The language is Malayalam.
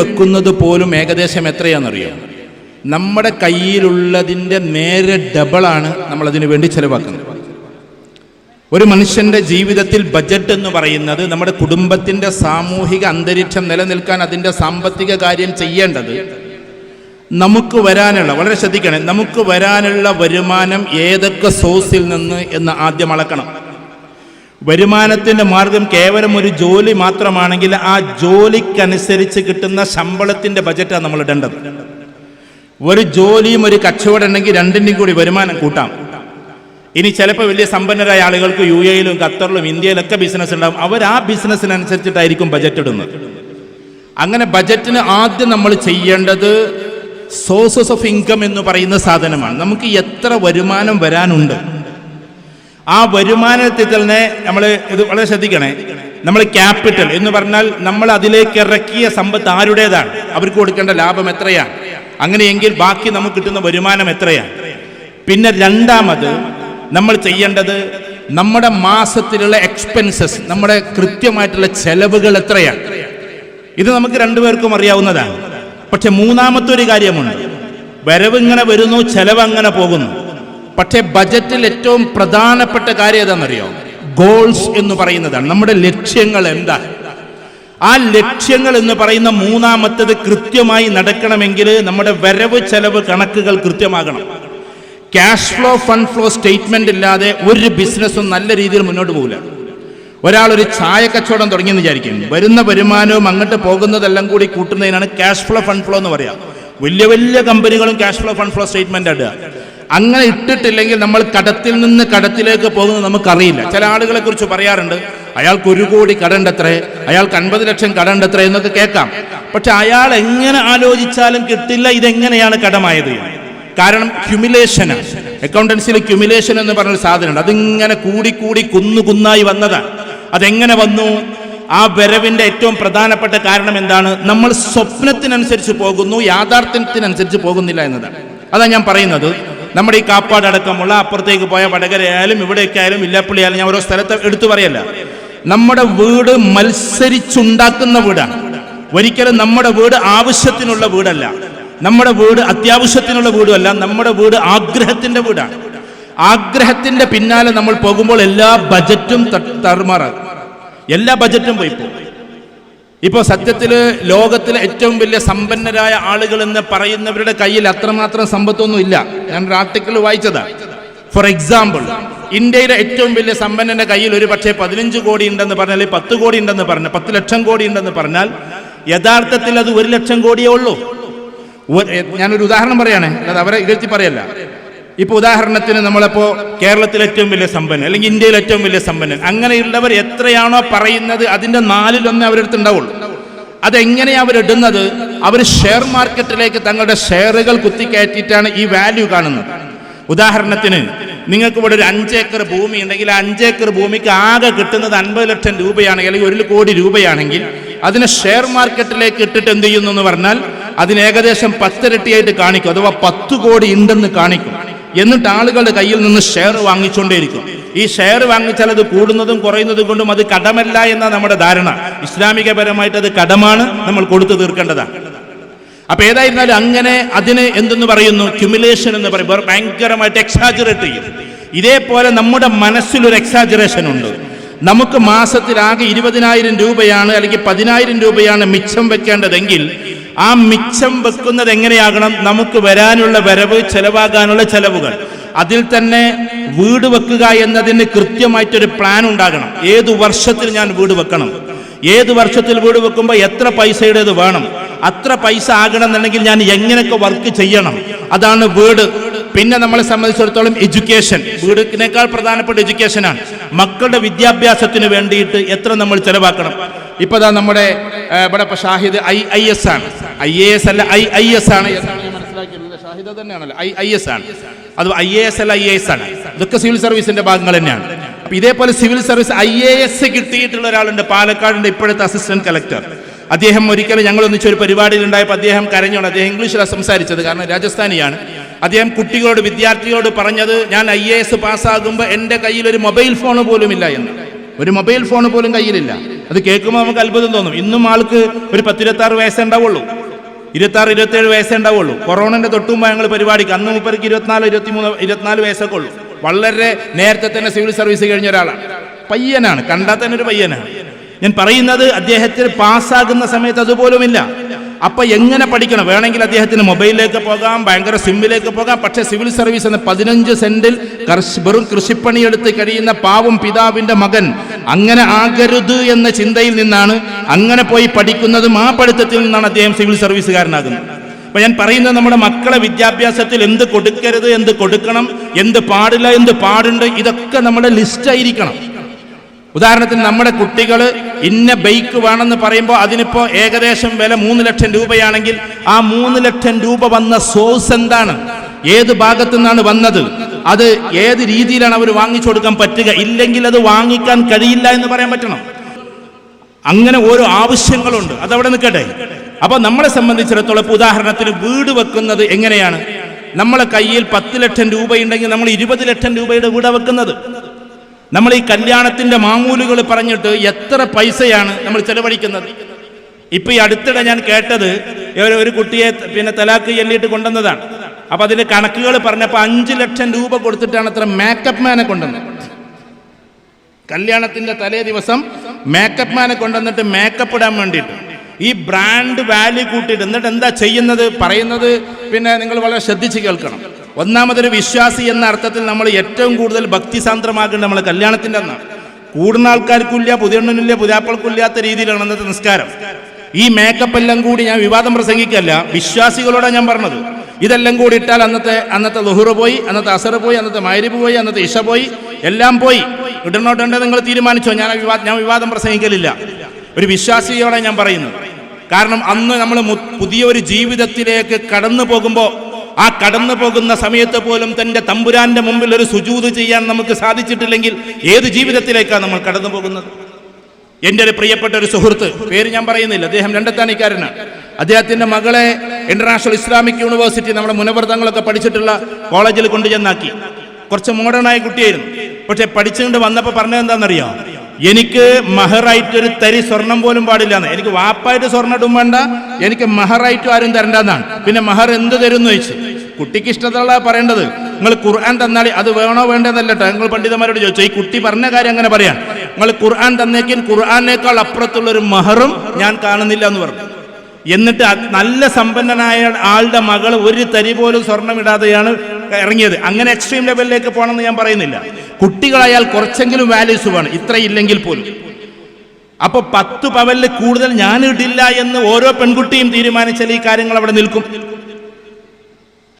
വെക്കുന്നത് പോലും ഏകദേശം എത്രയാണെന്നറിയോ? നമ്മുടെ കയ്യിലുള്ളതിന്റെ നേരെ ഡബിളാണ് നമ്മൾ അതിനു വേണ്ടി ചെലവാക്കുന്നത്. ഒരു മനുഷ്യന്റെ ജീവിതത്തിൽ ബജറ്റ് എന്ന് പറയുന്നത് നമ്മുടെ കുടുംബത്തിന്റെ സാമൂഹിക അന്തരീക്ഷം നിലനിൽക്കാൻ അതിന്റെ സാമ്പത്തിക കാര്യം ചെയ്യേണ്ടത് നമുക്ക് വരാനുള്ള വളരെ ശ്രദ്ധിക്കണേ നമുക്ക് വരാനുള്ള വരുമാനം ഏതൊക്കെ സോഴ്സിൽ നിന്ന് എന്ന് ആദ്യം അളക്കണം. വരുമാനത്തിന്റെ മാർഗം കേവലം ഒരു ജോലി മാത്രമാണെങ്കിൽ ആ ജോലിക്കനുസരിച്ച് കിട്ടുന്ന ശമ്പളത്തിന്റെ ബജറ്റാണ് നമ്മൾ ഇടേണ്ടത്. ഒരു ജോലിയും ഒരു കച്ചവടം ഉണ്ടെങ്കിൽ രണ്ടിന്റെയും കൂടി വരുമാനം കൂട്ടാം. ഇനി ചിലപ്പോൾ വലിയ സമ്പന്നരായ ആളുകൾക്ക് യു എയിലും ഖത്തറിലും ഇന്ത്യയിലൊക്കെ ബിസിനസ് ഉണ്ടാകും അവർ ആ ബിസിനസ്സിനനുസരിച്ചിട്ടായിരിക്കും ബജറ്റ് ഇടുന്നത്. അങ്ങനെ ബജറ്റിന് ആദ്യം നമ്മൾ ചെയ്യേണ്ടത് സോഴ്സസ് ഓഫ് ഇൻകം എന്ന് പറയുന്ന സാധനമാണ്. നമുക്ക് എത്ര വരുമാനം വരാനുണ്ട്? ആ വരുമാനത്തിൽ തന്നെ നമ്മൾ ഇത് വളരെ ശ്രദ്ധിക്കണേ. നമ്മൾ ക്യാപിറ്റൽ എന്ന് പറഞ്ഞാൽ നമ്മൾ അതിലേക്ക് ഇറക്കിയ സമ്പത്ത് ആരുടേതാണ്? അവർക്ക് കൊടുക്കേണ്ട ലാഭം എത്രയാണ്? അങ്ങനെയെങ്കിൽ ബാക്കി നമുക്ക് കിട്ടുന്ന വരുമാനം എത്രയാണ്? പിന്നെ രണ്ടാമത് നമ്മൾ ചെയ്യേണ്ടത് നമ്മുടെ മാസത്തിലുള്ള എക്സ്പെൻസസ് നമ്മുടെ കൃത്യമായിട്ടുള്ള ചെലവുകൾ എത്രയാണ്? ഇത് നമുക്ക് രണ്ടുപേർക്കും അറിയാവുന്നതാണ്. പക്ഷെ മൂന്നാമത്തെ ഒരു കാര്യമുണ്ട്. വരവ് ഇങ്ങനെ വരുന്നു ചെലവ് അങ്ങനെ പോകുന്നു. പക്ഷേ ബജറ്റിൽ ഏറ്റവും പ്രധാനപ്പെട്ട കാര്യം ഏതാണെന്നറിയോ? ഗോൾസ് എന്ന് പറയുന്നതാണ്. നമ്മുടെ ലക്ഷ്യങ്ങൾ എന്താ? ആ ലക്ഷ്യങ്ങൾ എന്ന് പറയുന്ന മൂന്നാമത്തത് കൃത്യമായി നടക്കണമെങ്കിൽ നമ്മുടെ വരവ് ചെലവ് കണക്കുകൾ കൃത്യമാകണം. Cash flow fund flow statement ഇല്ലാതെ ഒരു ബിസിനസ്സും നല്ല രീതിയിൽ മുന്നോട്ട് പോകില്ല. ഒരാൾ ഒരു ചായ കച്ചവടം തുടങ്ങിയെന്ന് വിചാരിക്കും. വരുന്ന വരുമാനവും അങ്ങോട്ട് പോകുന്നതെല്ലാം കൂടി കൂട്ടുന്നതിനാണ് ക്യാഷ് ഫ്ലോ ഫണ്ട് ഫ്ലോ എന്ന് പറയാം. വലിയ വലിയ കമ്പനികളും cash flow fund flow statement ഇടുക അങ്ങനെ ഇട്ടിട്ടില്ലെങ്കിൽ നമ്മൾ കടത്തിൽ നിന്ന് കടത്തിലേക്ക് പോകുന്നത് നമുക്കറിയില്ല. ചില ആളുകളെ കുറിച്ച് പറയാറുണ്ട് അയാൾക്ക് ഒരു കോടി കടണ്ടത്രേ? അയാൾക്ക് അൻപത് ലക്ഷം കടണ്ടത്രേ? എന്നൊക്കെ കേൾക്കാം. പക്ഷെ അയാൾ എങ്ങനെ ആലോചിച്ചാലും കിട്ടില്ല ഇതെങ്ങനെയാണ് കടമായത്. കാരണം ഹ്യൂമിലേഷൻ അക്കൗണ്ടൻസിയിൽ ക്യുമിലേഷൻ എന്ന് പറഞ്ഞൊരു സാധനമുണ്ട്. അതിങ്ങനെ കൂടി കൂടി കുന്നു കുന്നായി വന്നതാണ് അതെങ്ങനെ വന്നു? ആ വരവിന്റെ ഏറ്റവും പ്രധാനപ്പെട്ട കാരണം എന്താണ്? നമ്മൾ സ്വപ്നത്തിനനുസരിച്ച് പോകുന്നു യാഥാർത്ഥ്യത്തിനനുസരിച്ച് പോകുന്നില്ല എന്നതാണ്. അതാണ് ഞാൻ പറയുന്നത്. നമ്മുടെ ഈ കാപ്പാട് അടക്കമുള്ള അപ്പുറത്തേക്ക് പോയ വടകരയായാലും ഇവിടേക്കായാലും ആയാലും ഇല്ലപ്പള്ളി ഞാൻ ഓരോ സ്ഥലത്ത് എടുത്തു പറയല്ല. നമ്മുടെ വീട് മത്സരിച്ചുണ്ടാക്കുന്ന വീടാണ്. ഒരിക്കലും നമ്മുടെ വീട് ആവശ്യത്തിനുള്ള വീടല്ല. നമ്മുടെ വീട് അത്യാവശ്യത്തിനുള്ള വീടുമല്ല നമ്മുടെ വീട് ആഗ്രഹത്തിന്റെ വീടാണ്. ആഗ്രഹത്തിന്റെ പിന്നാലെ നമ്മൾ പോകുമ്പോൾ എല്ലാ ബജറ്റും തറുമാറാകും എല്ലാ ബജറ്റും പോയി പോകും. ഇപ്പോൾ സത്യത്തിൽ ലോകത്തിലെ ഏറ്റവും വലിയ സമ്പന്നരായ ആളുകൾ എന്ന് പറയുന്നവരുടെ കയ്യിൽ അത്രമാത്രം സമ്പത്തൊന്നും ഇല്ല. ഞാൻ ഒരു ആർട്ടിക്കിൾ വായിച്ചതാണ് ഫോർ എക്സാമ്പിൾ ഇന്ത്യയിലെ ഏറ്റവും വലിയ സമ്പന്നന്റെ കയ്യിൽ ഒരു പക്ഷേ പതിനഞ്ച് കോടി ഉണ്ടെന്ന് പറഞ്ഞാൽ പത്ത് കോടി ഉണ്ടെന്ന് പറഞ്ഞാൽ പത്ത് ലക്ഷം കോടി ഉണ്ടെന്ന് പറഞ്ഞാൽ യഥാർത്ഥത്തിൽ അത് ഒരു ലക്ഷം കോടിയേ ഉള്ളൂ. ഞാനൊരു ഉദാഹരണം പറയാണ്. അത് അവരെ ഇകഴ്ത്തി പറയല്ല. ഇപ്പൊ ഉദാഹരണത്തിന് നമ്മളിപ്പോ കേരളത്തിൽ ഏറ്റവും വലിയ സമ്പന്നൻ അല്ലെങ്കിൽ ഇന്ത്യയിൽ ഏറ്റവും വലിയ സമ്പന്നൻ. അങ്ങനെയുള്ളവർ എത്രയാണോ പറയുന്നത് അതിന്റെ നാലിലൊന്നേ അവരെടുത്ത് ഉണ്ടാവുള്ളൂ അതെങ്ങനെയാണ് അവരിടുന്നത്? അവർ ഷെയർ മാർക്കറ്റിലേക്ക് തങ്ങളുടെ ഷെയറുകൾ കുത്തിക്കയറ്റിയിട്ടാണ് ഈ വാല്യൂ കാണുന്നത്. ഉദാഹരണത്തിന് നിങ്ങൾക്ക് ഇവിടെ ഒരു അഞ്ചേക്കർ ഭൂമി ഉണ്ടെങ്കിൽ അഞ്ചേക്കർ ഭൂമിക്ക് ആകെ കിട്ടുന്നത് അൻപത് ലക്ഷം രൂപയാണെങ്കിൽ അല്ലെങ്കിൽ ഒരു കോടി രൂപയാണെങ്കിൽ അതിനെ ഷെയർ മാർക്കറ്റിലേക്ക് ഇട്ടിട്ട് എന്ത് ചെയ്യുന്നു എന്ന് പറഞ്ഞാൽ അതിന് ഏകദേശം പത്തിരട്ടിയായിട്ട് കാണിക്കും അഥവാ പത്ത് കോടി ഉണ്ടെന്ന് കാണിക്കും. എന്നിട്ട് ആളുകളുടെ കയ്യിൽ നിന്ന് ഷെയർ വാങ്ങിച്ചുകൊണ്ടേയിരിക്കും ഈ ഷെയർ വാങ്ങിച്ചാൽ അത് കൂടുന്നതും കുറയുന്നതും കൊണ്ടും അത് കടമല്ല എന്ന നമ്മുടെ ധാരണ. ഇസ്ലാമികപരമായിട്ട് അത് കടമാണ്. നമ്മൾ കൊടുത്തു തീർക്കേണ്ടതാണ്. അപ്പൊ ഏതായിരുന്നാലും അങ്ങനെ അതിന് എന്തെന്ന് പറയുന്നു? ക്യുമുലേഷൻ എന്ന് പറയും. ഭയങ്കരമായിട്ട് എക്സാജറേറ്റ് ചെയ്യും. ഇതേപോലെ നമ്മുടെ മനസ്സിലൊരു എക്സാജറേഷൻ ഉണ്ട്. നമുക്ക് മാസത്തിൽ ആകെ ഇരുപതിനായിരം രൂപയാണ് അല്ലെങ്കിൽ പതിനായിരം രൂപയാണ് മിച്ചം വെക്കേണ്ടതെങ്കിൽ ആ മിച്ചം വെക്കുന്നത് എങ്ങനെയാകണം? നമുക്ക് വരാനുള്ള വരവ് ചെലവാകാനുള്ള ചെലവുകൾ. അതിൽ തന്നെ വീട് വെക്കുക എന്നതിന് കൃത്യമായിട്ടൊരു പ്ലാൻ ഉണ്ടാകണം. ഏത് വർഷത്തിൽ ഞാൻ വീട് വെക്കണം? ഏത് വർഷത്തിൽ വീട് വെക്കുമ്പോൾ എത്ര പൈസയുടേത് വേണം? അത്ര പൈസ ആകണമെന്നുണ്ടെങ്കിൽ ഞാൻ എങ്ങനെയൊക്കെ വർക്ക് ചെയ്യണം? അതാണ് വീട്. പിന്നെ നമ്മളെ സംബന്ധിച്ചിടത്തോളം എഡ്യൂക്കേഷൻ വീടിനേക്കാൾ പ്രധാനപ്പെട്ട എഡ്യൂക്കേഷനാണ് മക്കളുടെ വിദ്യാഭ്യാസത്തിന് വേണ്ടിയിട്ട് എത്ര നമ്മൾ ചെലവാക്കണം? ഇപ്പൊ നമ്മുടെ ഇവിടെ ഷാഹിദ് ഐ ഐ എസ് ആണ്. ഐ എ എസ് അല്ല ഐ ഐ എസ് ആണ്. ഷാഹിദ് തന്നെയാണല്ലോ. ഐ ഐ എസ് ആണ്. അത് ഐ എ എസ് അല്ല ഐ എ എസ് ആണ്. ഇതൊക്കെ സിവിൽ സർവീസിന്റെ ഭാഗങ്ങൾ തന്നെയാണ്. അപ്പൊ ഇതേപോലെ civil service I A S കിട്ടിയിട്ടുള്ള ഒരാളുണ്ട് പാലക്കാടിന്റെ ഇപ്പോഴത്തെ അസിസ്റ്റന്റ് കളക്ടർ അദ്ദേഹം ഒരിക്കലും ഞങ്ങൾ ഒന്നിച്ച് ഒരു പരിപാടിയിൽ ഉണ്ടായപ്പോൾ അദ്ദേഹം കരഞ്ഞോണം അദ്ദേഹം ഇംഗ്ലീഷിലാണ് സംസാരിച്ചത്. കാരണം രാജസ്ഥാനിയാണ്. അദ്ദേഹം കുട്ടികളോട് വിദ്യാർത്ഥികളോട് പറഞ്ഞത് ഞാൻ ഐ എ എസ് പാസ്സാകുമ്പോൾ എന്റെ കയ്യിൽ ഒരു മൊബൈൽ ഫോൺ പോലും ഇല്ല എന്ന്. ഒരു മൊബൈൽ ഫോൺ പോലും കയ്യിലില്ല. അത് കേൾക്കുമ്പോൾ നമുക്ക് അത്ഭുതം തോന്നും. ഇന്നും ആൾക്ക് ഒരു പത്തിരുപത്താറ് വയസ്സേ ഉണ്ടാവുള്ളൂ. ഇരുപത്താറ് ഇരുപത്തേഴ് വയസ്സേ ഉണ്ടാവുള്ളൂ. കൊറോണന്റെ തൊട്ടുമ്പോൾ ഞങ്ങൾ പരിപാടിക്ക് അന്ന് മുപ്പർക്ക് ഇരുപത്തിനാല് ഇരുപത്തിമൂന്ന് ഇരുപത്തിനാല് വയസ്സൊക്കെ ഉള്ളൂ. വളരെ നേരത്തെ തന്നെ സിവിൽ സർവീസ് കഴിഞ്ഞ ഒരാളാണ്. പയ്യനാണ് കണ്ടാൽ തന്നെ ഒരു പയ്യനാണ്. ഞാൻ പറയുന്നത് അദ്ദേഹത്തിന് പാസ്സാകുന്ന സമയത്ത് അതുപോലുമില്ല. അപ്പൊ എങ്ങനെ പഠിക്കണം? വേണമെങ്കിൽ അദ്ദേഹത്തിന് മൊബൈലിലേക്ക് പോകാം ഭയങ്കര സിമ്മിലേക്ക് പോകാം. പക്ഷേ സിവിൽ സർവീസ് എന്ന പതിനഞ്ച് സെന്റിൽ വെറും കൃഷിപ്പണിയെടുത്ത് കഴിയുന്ന പാവം പിതാവിന്റെ മകൻ അങ്ങനെ ആകരുത് എന്ന ചിന്തയിൽ നിന്നാണ് അങ്ങനെ പോയി പഠിക്കുന്നതും ആ പഠിത്തത്തിൽ നിന്നാണ് അദ്ദേഹം സിവിൽ സർവീസുകാരനാകുന്നത്. അപ്പൊ ഞാൻ പറയുന്നത് നമ്മുടെ മക്കളെ വിദ്യാഭ്യാസത്തിൽ എന്ത് കൊടുക്കരുത് എന്ത് കൊടുക്കണം എന്ത് പാടില്ല എന്ത് പാടുണ്ട് ഇതൊക്കെ നമ്മുടെ ലിസ്റ്റ് ആയിരിക്കണം. ഉദാഹരണത്തിന് നമ്മുടെ കുട്ടികൾ ഇന്ന ബൈക്ക് വേണമെന്ന് പറയുമ്പോൾ അതിനിപ്പോൾ ഏകദേശം വില മൂന്ന് ലക്ഷം രൂപയാണെങ്കിൽ ആ മൂന്ന് ലക്ഷം രൂപ വന്ന സോഴ്സ് എന്താണ്? ഏത് ഭാഗത്തു നിന്നാണ് വന്നത്? അത് ഏത് രീതിയിലാണ് അവർ വാങ്ങിച്ചു കൊടുക്കാൻ പറ്റുക? ഇല്ലെങ്കിൽ അത് വാങ്ങിക്കാൻ കഴിയില്ല എന്ന് പറയാൻ പറ്റണം. അങ്ങനെ ഓരോ ആവശ്യങ്ങളുണ്ട്. അതവിടെ നിൽക്കട്ടെ. അപ്പൊ നമ്മളെ സംബന്ധിച്ചിടത്തോളം ഉദാഹരണത്തിന് വീട് വെക്കുന്നത് എങ്ങനെയാണ്? നമ്മളെ കയ്യിൽ പത്ത് ലക്ഷം രൂപയുണ്ടെങ്കിൽ നമ്മൾ ഇരുപത് ലക്ഷം രൂപയുടെ വീട് വെക്കുന്നത്. നമ്മൾ ഈ കല്യാണത്തിന്റെ മാമൂലുകൾ പറഞ്ഞിട്ട് എത്ര പൈസയാണ് നമ്മൾ ചെലവഴിക്കുന്നത്? ഇപ്പൊ ഈ അടുത്തിടെ ഞാൻ കേട്ടത് ഒരു- കുട്ടിയെ പിന്നെ തലാക്ക് ചൊല്ലിയിട്ട് കൊണ്ടുവന്നതാണ്. അപ്പൊ അതിന്റെ കണക്കുകൾ പറഞ്ഞപ്പോൾ അഞ്ചു ലക്ഷം രൂപ കൊടുത്തിട്ടാണ് അത്ര മേക്കപ്പ് മാനെ കൊണ്ടുവന്നത്. കല്യാണത്തിന്റെ തലേ ദിവസം മേക്കപ്പ് മാനെ കൊണ്ടുവന്നിട്ട് മേക്കപ്പ് ഇടാൻ വേണ്ടിയിട്ട് ഈ ബ്രാൻഡ് വാല്യൂ കൂട്ടിയിട്ട് എന്നിട്ട് എന്താ ചെയ്യുന്നത് പറയുന്നത്? പിന്നെ നിങ്ങൾ വളരെ ശ്രദ്ധിച്ച് കേൾക്കണം. ഒന്നാമതൊരു വിശ്വാസി എന്ന അർത്ഥത്തിൽ നമ്മൾ ഏറ്റവും കൂടുതൽ ഭക്തിസാന്ദ്രമാകേണ്ട നമ്മൾ കല്യാണത്തിന്റെ അന്നാണ്. കൂടുന്ന ആൾക്കാർക്കില്ല പുതിയണ്ണനില്ല പുതിയാപ്പൾക്കില്ലാത്ത രീതിയിലാണ് അന്നത്തെ നിസ്കാരം. ഈ മേക്കപ്പ് എല്ലാം കൂടി ഞാൻ വിവാദം പ്രസംഗിക്കല്ല വിശ്വാസികളോടാണ് ഞാൻ പറഞ്ഞത്. ഇതെല്ലാം കൂടി ഇട്ടാൽ അന്നത്തെ അന്നത്തെ ലുഹുറ് പോയി അന്നത്തെ അസർ പോയി അന്നത്തെ മൈരിബ് പോയി അന്നത്തെ ഇഷ പോയി എല്ലാം പോയി. ഇടണോട്ടുണ്ട് നിങ്ങൾ തീരുമാനിച്ചോ? ഞാൻ വിവാദം ഞാൻ വിവാദം പ്രസംഗിക്കലില്ല. ഒരു വിശ്വാസിയോടെ ഞാൻ പറയുന്നത്. കാരണം അന്ന് നമ്മൾ പുതിയ ഒരു ജീവിതത്തിലേക്ക് കടന്നു പോകുമ്പോൾ ആ കടന്നു പോകുന്ന സമയത്ത് പോലും തന്റെ തമ്പുരാന്റെ മുമ്പിൽ ഒരു സുജൂത് ചെയ്യാൻ നമുക്ക് സാധിച്ചിട്ടില്ലെങ്കിൽ ഏത് ജീവിതത്തിലേക്കാണ് നമ്മൾ കടന്നു പോകുന്നത്? എന്റെ ഒരു പ്രിയപ്പെട്ട ഒരു സുഹൃത്ത് പേര് ഞാൻ പറയുന്നില്ല അദ്ദേഹം രണ്ടത്താണിക്കാരനാണ്. അദ്ദേഹത്തിന്റെ മകളെ ഇന്റർനാഷണൽ ഇസ്ലാമിക് യൂണിവേഴ്സിറ്റി നമ്മുടെ മുനവ്രതങ്ങളൊക്കെ പഠിച്ചിട്ടുള്ള കോളേജിൽ കൊണ്ടുചെന്നാക്കി. കുറച്ച് മോഡേണായ കുട്ടിയായിരുന്നു. പക്ഷെ പഠിച്ചുകൊണ്ട് വന്നപ്പോൾ പറഞ്ഞത് എന്താണെന്നറിയോ? എനിക്ക് മഹറായിട്ട് ഒരു തരി സ്വർണം പോലും പാടില്ല എന്ന് എനിക്ക് വാപ്പായിട്ട് സ്വർണം ഇടും വേണ്ട എനിക്ക് മഹറായിട്ട് ആരും തരണ്ടെന്നാണ്. പിന്നെ മഹർ എന്ത് തരും എന്ന് ചോദിച്ചു? കുട്ടിക്ക് ഇഷ്ടത്തുള്ള പറയേണ്ടത് നിങ്ങൾ ഖുർആൻ തന്നാൽ അത് വേണോ വേണ്ടതല്ല കേട്ടോ നിങ്ങൾ പണ്ഡിതന്മാരോട് ചോദിച്ചു ഈ കുട്ടി പറഞ്ഞ കാര്യം അങ്ങനെ പറയാൻ. നിങ്ങൾ ഖുർആൻ തന്നേക്കും ഖുർആനേക്കാൾ അപ്പുറത്തുള്ള ഒരു മഹറും ഞാൻ കാണുന്നില്ല എന്ന് പറഞ്ഞു. എന്നിട്ട് നല്ല സമ്പന്നനായ ആളുടെ മകൾ ഒരു തരി പോലും സ്വർണം ഇടാതെയാണ് ഇറങ്ങിയത്. അങ്ങനെ എക്സ്ട്രീം ലെവലിലേക്ക് പോകണമെന്ന് ഞാൻ പറയുന്നില്ല. കുട്ടികളായാൽ കുറച്ചെങ്കിലും വാല്യൂസ് വേണം. ഇത്രയില്ലെങ്കിൽ പോലും. അപ്പൊ പത്ത് പവലിൽ കൂടുതൽ ഞാൻ ഇടില്ല എന്ന് ഓരോ പെൺകുട്ടിയും തീരുമാനിച്ചാൽ ഈ കാര്യങ്ങൾ അവിടെ നിൽക്കും.